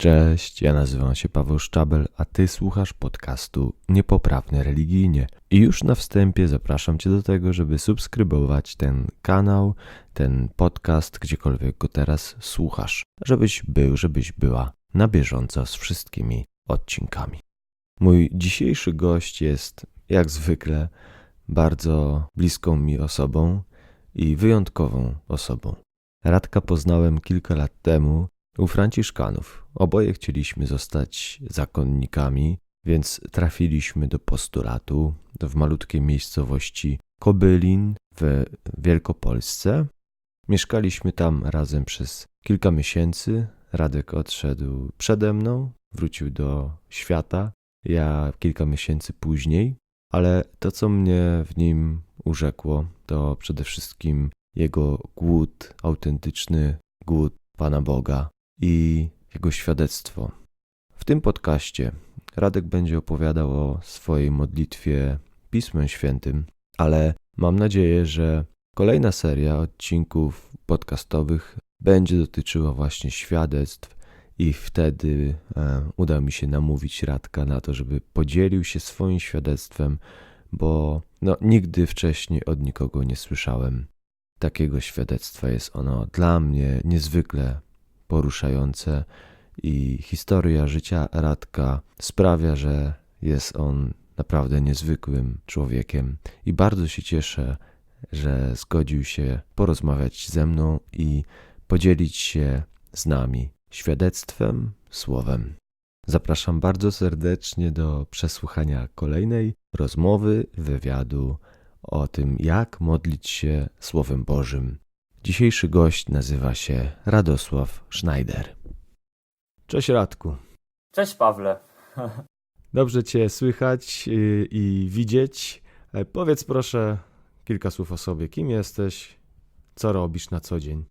Cześć, ja nazywam się Paweł Szczabel, a ty słuchasz podcastu Niepoprawny Religijnie. I już na wstępie zapraszam cię do tego, żeby subskrybować ten kanał, ten podcast, gdziekolwiek go teraz słuchasz, żebyś był, żebyś była na bieżąco z wszystkimi odcinkami. Mój dzisiejszy gość jest, jak zwykle, bardzo bliską mi osobą i wyjątkową osobą. Radka poznałem kilka lat temu u Franciszkanów. Oboje chcieliśmy zostać zakonnikami, więc trafiliśmy do postulatu w malutkiej miejscowości Kobylin w Wielkopolsce. Mieszkaliśmy tam razem przez kilka miesięcy. Radek odszedł przede mną, wrócił do świata, ja kilka miesięcy później, ale to, co mnie w nim urzekło, to przede wszystkim jego głód, autentyczny głód Pana Boga i jego świadectwo. W tym podcaście Radek będzie opowiadał o swojej modlitwie Pismem Świętym, ale mam nadzieję, że kolejna seria odcinków podcastowych będzie dotyczyła właśnie świadectw i wtedy e, uda mi się namówić Radka na to, żeby podzielił się swoim świadectwem, bo no, nigdy wcześniej od nikogo nie słyszałem takiego świadectwa. Jest ono dla mnie niezwykle poruszające i historia życia Radka sprawia, że jest on naprawdę niezwykłym człowiekiem i bardzo się cieszę, że zgodził się porozmawiać ze mną i podzielić się z nami świadectwem, słowem. Zapraszam bardzo serdecznie do przesłuchania kolejnej rozmowy, wywiadu o tym, jak modlić się Słowem Bożym. Dzisiejszy gość nazywa się Radosław Schneider. Cześć Radku. Cześć Pawle. Dobrze Cię słychać i, i widzieć. E, Powiedz proszę kilka słów o sobie. Kim jesteś? Co robisz na co dzień?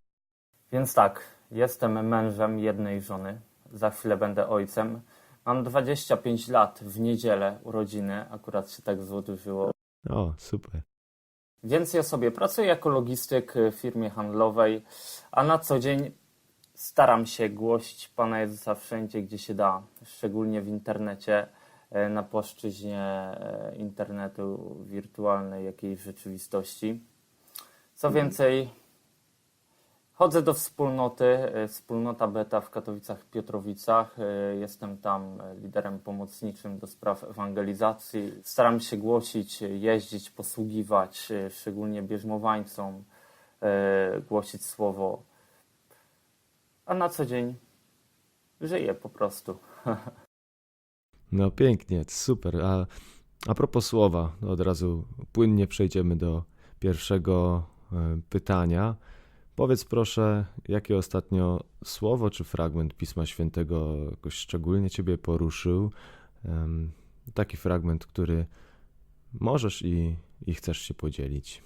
Więc tak, jestem mężem jednej żony. Za chwilę będę ojcem. Mam 25 lat w niedzielę urodziny, akurat się tak złożyło. O, super. Więc ja sobie pracuję jako logistyk w firmie handlowej, a na co dzień staram się głosić Pana Jezusa wszędzie, gdzie się da, szczególnie w internecie, e, na płaszczyźnie e, internetu wirtualnej, jakiejś rzeczywistości. Co więcej, chodzę do wspólnoty, e, wspólnota Beta w Katowicach Piotrowicach. E, Jestem tam e, liderem pomocniczym do spraw ewangelizacji. Staram się głosić, jeździć, posługiwać, szczególnie bierzmowańcom, głosić słowo. A na co dzień żyję po prostu. No pięknie, super. A, a propos słowa, od razu płynnie przejdziemy do pierwszego pytania. Powiedz proszę, jakie ostatnio słowo czy fragment Pisma Świętego jakoś szczególnie Ciebie poruszył? Taki fragment, który możesz i, i chcesz się podzielić.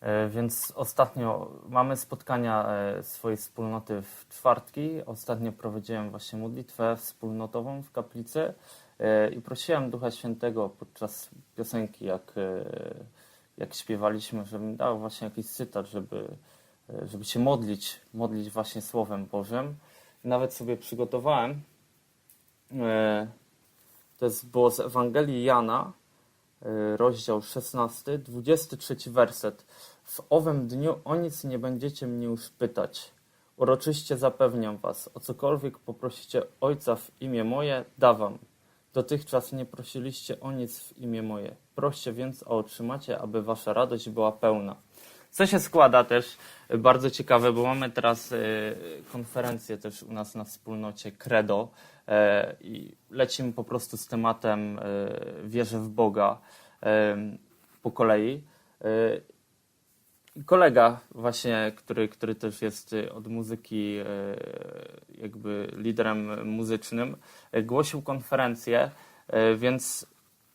E, Więc ostatnio mamy spotkania e, swojej wspólnoty w czwartki. Ostatnio prowadziłem właśnie modlitwę wspólnotową w kaplicy e, i prosiłem Ducha Świętego podczas piosenki, jak, jak śpiewaliśmy, żebym dał właśnie jakiś cytat, żeby, żeby się modlić, modlić właśnie Słowem Bożym. Nawet sobie przygotowałem. E, To jest, było z Ewangelii Jana, e, rozdział 16, 23 werset. W owym dniu o nic nie będziecie mnie już pytać. Uroczyście zapewniam was, o cokolwiek poprosicie Ojca w imię moje, dawam. Dotychczas nie prosiliście o nic w imię moje. Proście więc, a otrzymacie, aby wasza radość była pełna. Co się składa też, e, bardzo ciekawe, bo mamy teraz e, konferencję też u nas na wspólnocie Credo e, i lecimy po prostu z tematem e, wierzę w Boga e, po kolei. Kolega właśnie, który, który też jest y, od muzyki jakby liderem muzycznym, głosił konferencję, więc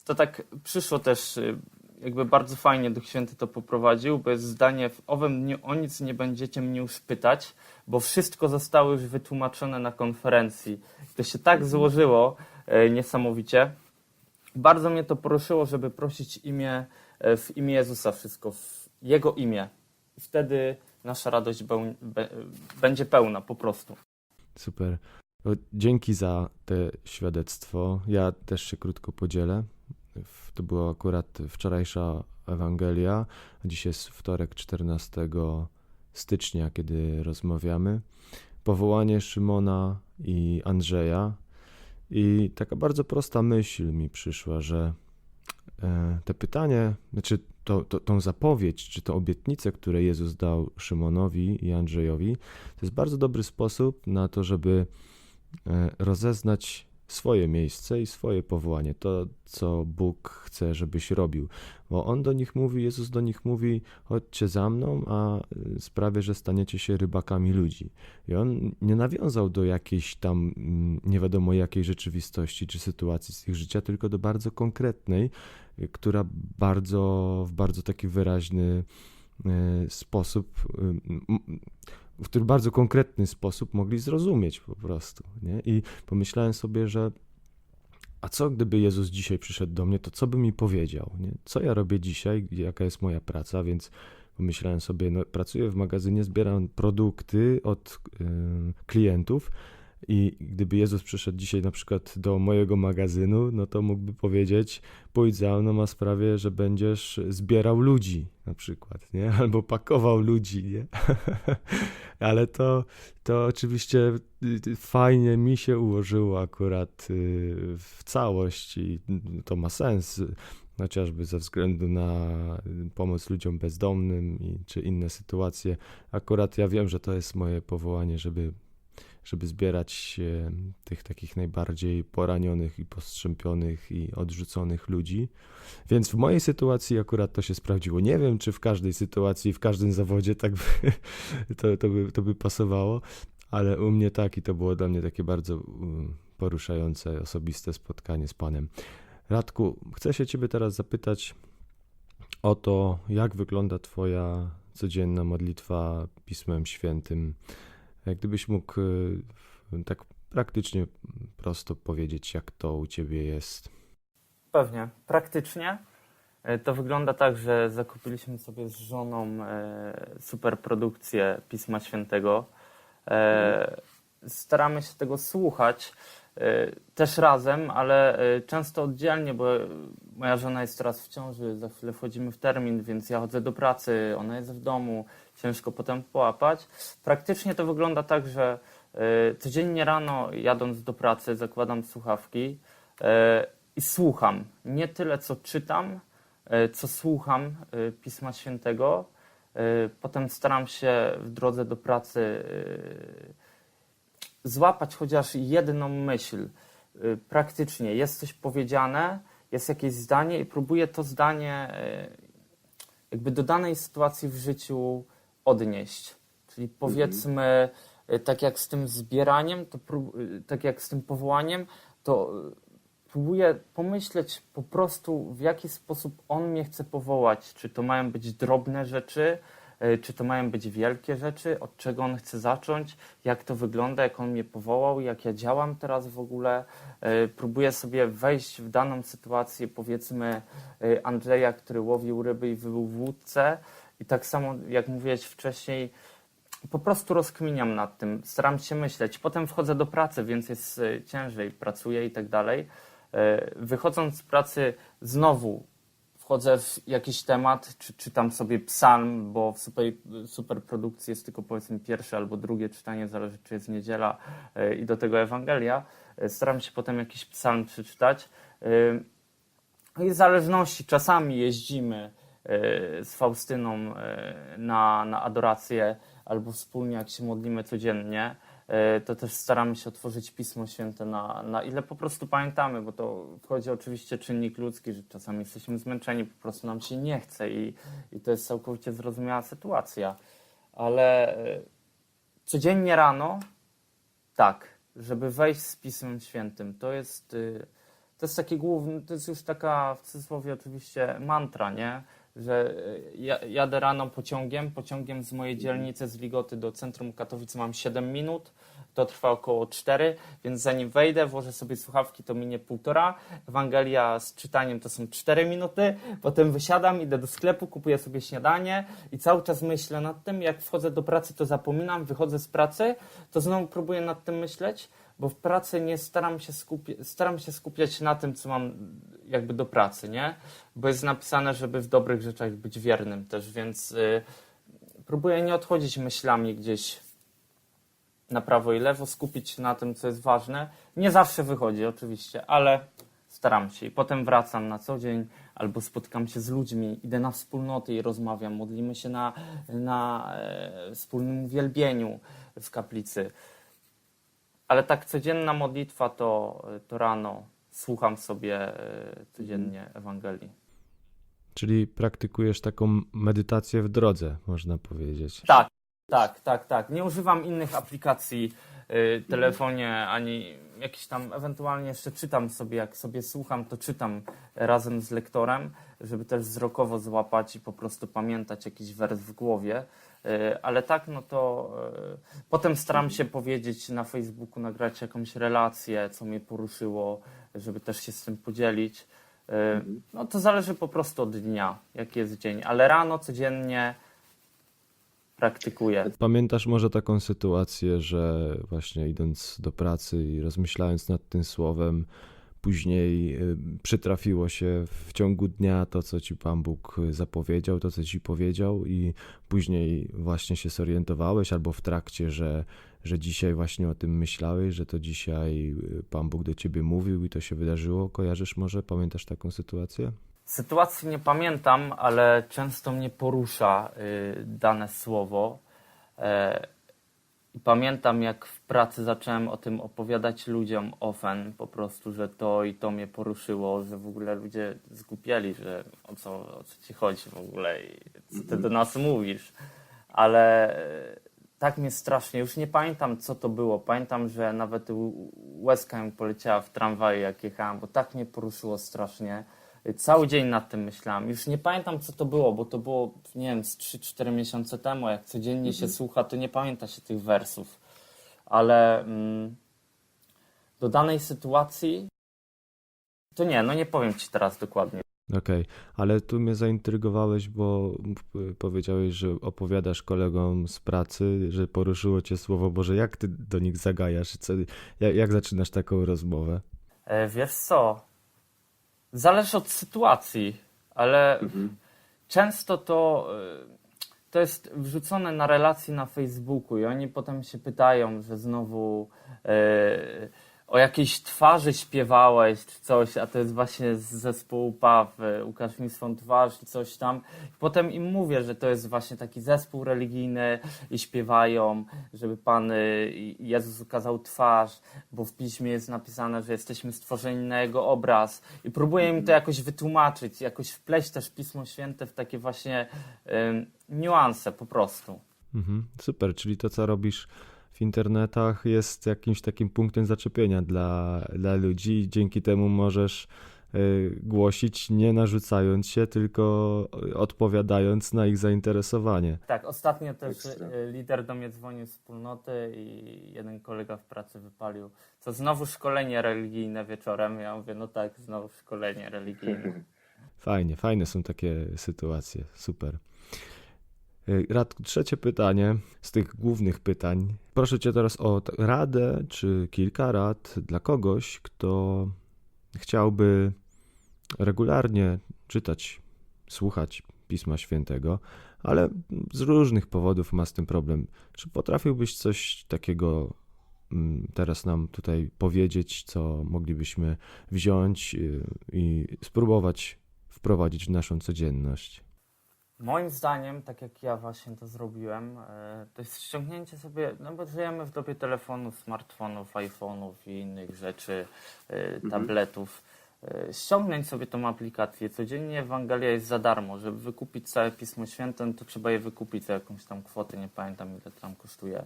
to tak przyszło też y, jakby bardzo fajnie Duch Święty to poprowadził, bo jest zdanie w owym dniu o nic nie będziecie mnie już pytać, bo wszystko zostało już wytłumaczone na konferencji. To się tak złożyło e, niesamowicie. Bardzo mnie to poruszyło, żeby prosić imię, e, w imię Jezusa wszystko, w Jego imię. I wtedy nasza radość beł- be- będzie pełna po prostu. Super. Dzięki za te świadectwo. Ja też się krótko podzielę. To była akurat wczorajsza Ewangelia, dzisiaj jest wtorek 14 stycznia, kiedy rozmawiamy. Powołanie Szymona i Andrzeja. I taka bardzo prosta myśl mi przyszła, że e, te pytanie, znaczy to, to, tą zapowiedź, czy tą obietnicę, które Jezus dał Szymonowi i Andrzejowi, to jest bardzo dobry sposób na to, żeby e, rozeznać swoje miejsce i swoje powołanie, to co Bóg chce, żebyś robił. Bo On do nich mówi, Jezus do nich mówi: chodźcie za mną, a y, sprawię, że staniecie się rybakami ludzi. I On nie nawiązał do jakiejś tam mm, nie wiadomo jakiej rzeczywistości czy sytuacji z ich życia, tylko do bardzo konkretnej, y, która bardzo, w bardzo taki wyraźny y, sposób, w który bardzo konkretny sposób mogli zrozumieć po prostu. Nie? I pomyślałem sobie, że a co gdyby Jezus dzisiaj przyszedł do mnie, to co by mi powiedział? Nie? Co ja robię dzisiaj, jaka jest moja praca, więc pomyślałem sobie, no, pracuję w magazynie, zbieram produkty od klientów i gdyby Jezus przyszedł dzisiaj na przykład do mojego magazynu, no to mógłby powiedzieć, pójdź za mną, a sprawię, że będziesz zbierał ludzi na przykład, nie? Albo pakował ludzi, nie? Ale to, to oczywiście y, y, fajnie mi się ułożyło akurat y, w całość i to ma sens, y, chociażby ze względu na pomoc ludziom bezdomnym i, czy inne sytuacje. Akurat ja wiem, że to jest moje powołanie, żeby, żeby zbierać e, tych takich najbardziej poranionych i postrzępionych i odrzuconych ludzi. Więc w mojej sytuacji akurat to się sprawdziło. Nie wiem, czy w każdej sytuacji, w każdym zawodzie tak by, to, to, by, to by pasowało, ale u mnie tak i to było dla mnie takie bardzo poruszające, osobiste spotkanie z Panem. Radku, chcę się Ciebie teraz zapytać o to, jak wygląda Twoja codzienna modlitwa Pismem Świętym. Jak gdybyś mógł y, tak praktycznie prosto powiedzieć, jak to u Ciebie jest. Pewnie. Praktycznie e, to wygląda tak, że zakupiliśmy sobie z żoną e, super produkcję Pisma Świętego. E, staramy się tego słuchać też razem, ale e, często oddzielnie, bo e, moja żona jest teraz w ciąży, za chwilę wchodzimy w termin, więc ja chodzę do pracy, ona jest w domu, ciężko potem połapać. Praktycznie to wygląda tak, że e, codziennie rano jadąc do pracy zakładam słuchawki e, i słucham. Nie tyle co czytam, e, co słucham e, Pisma Świętego. E, Potem staram się w drodze do pracy e, złapać chociaż jedną myśl. Y, Praktycznie jest coś powiedziane, jest jakieś zdanie i próbuję to zdanie y, jakby do danej sytuacji w życiu odnieść. Czyli powiedzmy, y, tak jak z tym zbieraniem, to prób- tak jak z tym powołaniem, to próbuję pomyśleć po prostu, w jaki sposób on mnie chce powołać. Czy to mają być drobne rzeczy, czy to mają być wielkie rzeczy, od czego on chce zacząć, jak to wygląda, jak on mnie powołał, jak ja działam teraz w ogóle. Y, Próbuję sobie wejść w daną sytuację, powiedzmy y, Andrzeja, który łowił ryby i był w łódce. I tak samo, jak mówiłeś wcześniej, po prostu rozkminiam nad tym, staram się myśleć. Potem wchodzę do pracy, więc jest ciężej, pracuję i tak dalej. Wychodząc z pracy, znowu wchodzę w jakiś temat, czy czytam sobie psalm, bo w super, super produkcji jest tylko powiedzmy pierwsze albo drugie czytanie, zależy czy jest niedziela y, i do tego Ewangelia. Y, Staram się potem jakiś psalm przeczytać. Y, I w zależności czasami jeździmy z Faustyną na, na adorację albo wspólnie jak się modlimy codziennie, to też staramy się otworzyć Pismo Święte na, na ile po prostu pamiętamy, bo to wchodzi oczywiście czynnik ludzki, że czasami jesteśmy zmęczeni, po prostu nam się nie chce i, i to jest całkowicie zrozumiała sytuacja. Ale y, codziennie rano, tak, żeby wejść z Pismem Świętym, to jest, y, to jest taki główny, to jest już taka w cudzysłowie oczywiście mantra, nie? Że ja, jadę rano pociągiem, pociągiem z mojej dzielnicy z Ligoty do centrum Katowic mam 7 minut, to trwa około 4, więc zanim wejdę, włożę sobie słuchawki, to minie półtora. Ewangelia z czytaniem to są 4 minuty, potem wysiadam, idę do sklepu, kupuję sobie śniadanie i cały czas myślę nad tym, jak wchodzę do pracy, to zapominam, wychodzę z pracy, to znowu próbuję nad tym myśleć, bo w pracy nie staram się, skupi- staram się skupiać na tym, co mam jakby do pracy, nie? Bo jest napisane, żeby w dobrych rzeczach być wiernym też, więc y, próbuję nie odchodzić myślami gdzieś na prawo i lewo, skupić się na tym, co jest ważne. Nie zawsze wychodzi, oczywiście, ale staram się i potem wracam na co dzień albo spotkam się z ludźmi, idę na wspólnoty i rozmawiam, modlimy się na, na e, wspólnym uwielbieniu w kaplicy. Ale tak codzienna modlitwa to, to rano słucham sobie e, codziennie Ewangelii. Czyli praktykujesz taką medytację w drodze, można powiedzieć. Tak, tak, tak, tak. Nie używam innych aplikacji y, telefonie, ani jakiś tam, ewentualnie jeszcze czytam sobie, jak sobie słucham, to czytam razem z lektorem, żeby też wzrokowo złapać i po prostu pamiętać jakiś wers w głowie. Y, Ale tak, no to y, potem staram się powiedzieć na Facebooku, nagrać jakąś relację, co mnie poruszyło, żeby też się z tym podzielić. Y, No to zależy po prostu od dnia, jaki jest dzień, ale rano codziennie praktykuję. Pamiętasz może taką sytuację, że właśnie idąc do pracy i rozmyślając nad tym słowem, później y, przytrafiło się w ciągu dnia to, co ci Pan Bóg zapowiedział, to, co ci powiedział, i później właśnie się zorientowałeś, albo w trakcie, że, że dzisiaj właśnie o tym myślałeś, że to dzisiaj y, Pan Bóg do ciebie mówił i to się wydarzyło. Kojarzysz może? Pamiętasz taką sytuację? Sytuacji nie pamiętam, ale często mnie porusza y, dane słowo. I pamiętam, jak w pracy zacząłem o tym opowiadać ludziom ofen, po prostu, że to i to mnie poruszyło, że w ogóle ludzie zgupieli, że o co, o co ci chodzi w ogóle i co ty do nas mówisz. Ale e, tak mnie strasznie, już nie pamiętam co to było. Pamiętam, że nawet łezka mi poleciała w tramwaju, jak jechałem, bo tak mnie poruszyło strasznie. Cały dzień nad tym myślałem. Już nie pamiętam, co to było, bo to było, nie wiem, z 3-4 miesiące temu. Jak codziennie się słucha, to nie pamięta się tych wersów. Ale mm, do danej sytuacji to nie, no nie powiem ci teraz dokładnie. Okej, ale tu mnie zaintrygowałeś, bo powiedziałeś, że opowiadasz kolegom z pracy, że poruszyło cię Słowo Boże. Jak ty do nich zagajasz? Co, jak, jak zaczynasz taką rozmowę? E, wiesz co? Zależy od sytuacji, ale często to, e, to jest wrzucone na relacji na Facebooku i oni potem się pytają, że znowu e, o jakiejś twarzy śpiewałeś czy coś, a to jest właśnie z zespołu PAW, Łukasz swą twarz i coś tam. Potem im mówię, że to jest właśnie taki zespół religijny i śpiewają, żeby Pan y, Jezus ukazał twarz, bo w piśmie jest napisane, że jesteśmy stworzeni na Jego obraz. I próbuję im to jakoś wytłumaczyć, jakoś wpleść też Pismo Święte w takie właśnie ym, niuanse po prostu. Mhm, super, czyli to, co robisz w internetach, jest jakimś takim punktem zaczepienia dla, dla ludzi i dzięki temu możesz y, głosić, nie narzucając się, tylko odpowiadając na ich zainteresowanie. Tak, ostatnio też Ekstra. y, lider do mnie dzwonił z wspólnoty i jeden kolega w pracy wypalił. Co znowu szkolenie religijne wieczorem? Ja mówię, no tak, znowu szkolenie religijne. Fajnie, fajne są takie sytuacje, super. Y, Rad, trzecie pytanie z tych głównych pytań. Proszę Cię teraz o radę, czy kilka rad dla kogoś, kto chciałby regularnie czytać, słuchać Pisma Świętego, ale z różnych powodów ma z tym problem. Czy potrafiłbyś coś takiego mm, teraz nam tutaj powiedzieć, co moglibyśmy wziąć y, i spróbować wprowadzić w naszą codzienność? Moim zdaniem, tak jak ja właśnie to zrobiłem, e, to jest ściągnięcie sobie, no bo żyjemy w dobie telefonów, smartfonów, iPhone'ów i innych rzeczy, e, tabletów. E, Ściągnąć sobie tą aplikację. Codziennie Ewangelia jest za darmo. Żeby wykupić całe Pismo Święte, no to trzeba je wykupić za jakąś tam kwotę, nie pamiętam ile to tam kosztuje.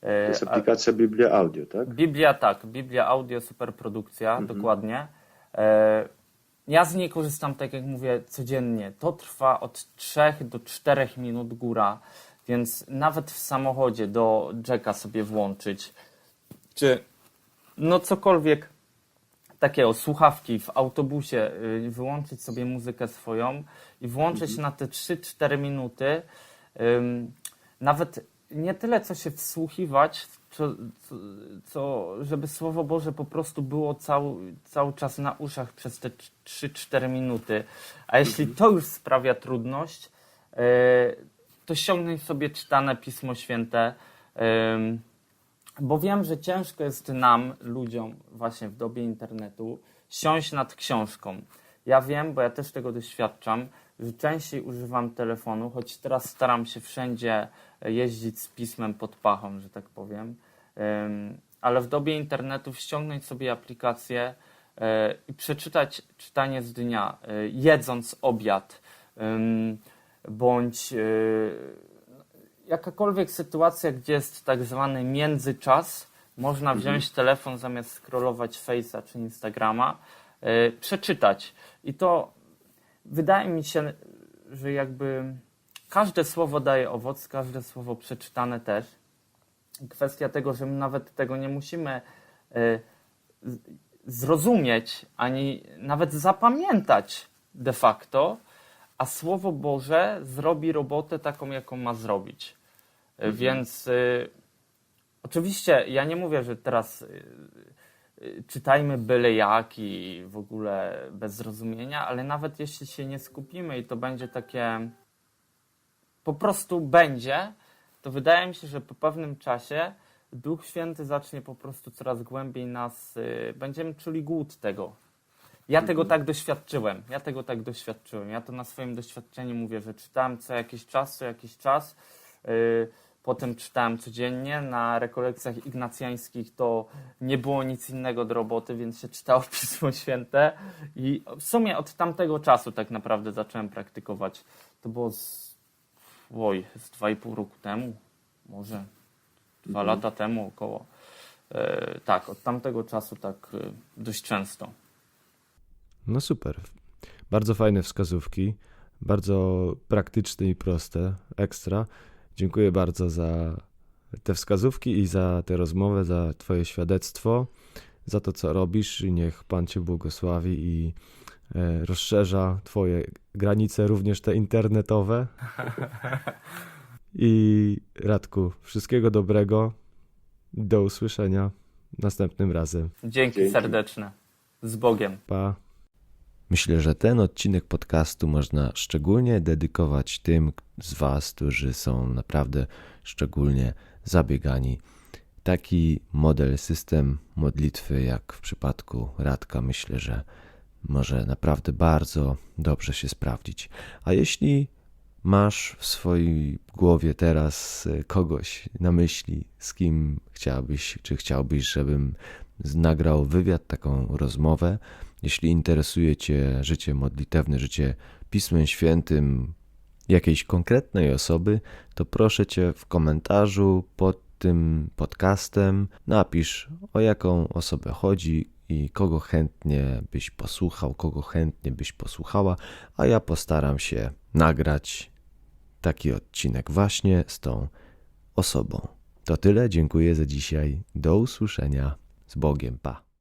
To jest aplikacja Biblia Audio, tak? Biblia tak, Biblia audio, superprodukcja, dokładnie. Ja z niej korzystam, tak jak mówię, codziennie. To trwa od 3 do 4 minut góra, więc nawet w samochodzie do jacka sobie włączyć, czy no cokolwiek takiego, słuchawki w autobusie, y, wyłączyć sobie muzykę swoją i włączyć na te 3-4 minuty. Nawet nie tyle co się wsłuchiwać, co, co, żeby Słowo Boże po prostu było cały, cały czas na uszach przez te 3-4 minuty. A jeśli to już sprawia trudność, e, to ściągnąć sobie czytane Pismo Święte, bo wiem, że ciężko jest nam, ludziom, właśnie w dobie internetu, siąść nad książką. Ja wiem, bo ja też tego doświadczam, częściej używam telefonu, choć teraz staram się wszędzie jeździć z pismem pod pachą, że tak powiem. Em, Ale w dobie internetu ściągnąć sobie aplikację e, i przeczytać czytanie z dnia, e, jedząc obiad, bądź e, jakakolwiek sytuacja, gdzie jest tak zwany międzyczas, można wziąć telefon zamiast scrollować Face'a czy Instagrama, e, przeczytać. I to wydaje mi się, że jakby każde słowo daje owoc, każde słowo przeczytane też. Kwestia tego, że my nawet tego nie musimy e, zrozumieć, ani nawet zapamiętać de facto, a Słowo Boże zrobi robotę taką, jaką ma zrobić. E, Więc y, oczywiście ja nie mówię, że teraz y, czytajmy byle jak i w ogóle bez zrozumienia, ale nawet jeśli się nie skupimy i to będzie takie po prostu będzie, to wydaje mi się, że po pewnym czasie Duch Święty zacznie po prostu coraz głębiej nas, y, będziemy czuli głód tego. Ja tego tak doświadczyłem. Ja tego tak doświadczyłem. Ja to na swoim doświadczeniu mówię, że czytałem co jakiś czas, co jakiś czas. y, Potem czytałem codziennie. Na rekolekcjach ignacjańskich to nie było nic innego do roboty, więc się czytało Pismo Święte. I w sumie od tamtego czasu tak naprawdę zacząłem praktykować. To było z, oj, z 2,5 roku temu, może dwa lata temu około. E, tak, od tamtego czasu tak e, dość często. No super. Bardzo fajne wskazówki, bardzo praktyczne i proste, ekstra. Dziękuję bardzo za te wskazówki i za tę rozmowę, za Twoje świadectwo, za to, co robisz. I niech Pan Cię błogosławi i e, rozszerza Twoje granice, również te internetowe. I Radku, wszystkiego dobrego. Do usłyszenia następnym razem. Dzięki, Dzięki. serdeczne. Z Bogiem. Pa. Myślę, że ten odcinek podcastu można szczególnie dedykować tym z Was, którzy są naprawdę szczególnie zabiegani. Taki model, system modlitwy, jak w przypadku Radka, myślę, że może naprawdę bardzo dobrze się sprawdzić. A jeśli masz w swojej głowie teraz e, kogoś na myśli, z kim chciałbyś, czy chciałbyś, żebym nagrał wywiad, taką rozmowę, jeśli interesuje Cię życie modlitewne, życie Pismem Świętym jakiejś konkretnej osoby, to proszę Cię w komentarzu pod tym podcastem napisz o jaką osobę chodzi i kogo chętnie byś posłuchał, kogo chętnie byś posłuchała, a ja postaram się nagrać taki odcinek właśnie z tą osobą. To tyle, dziękuję za dzisiaj. Do usłyszenia z Bogiem, pa.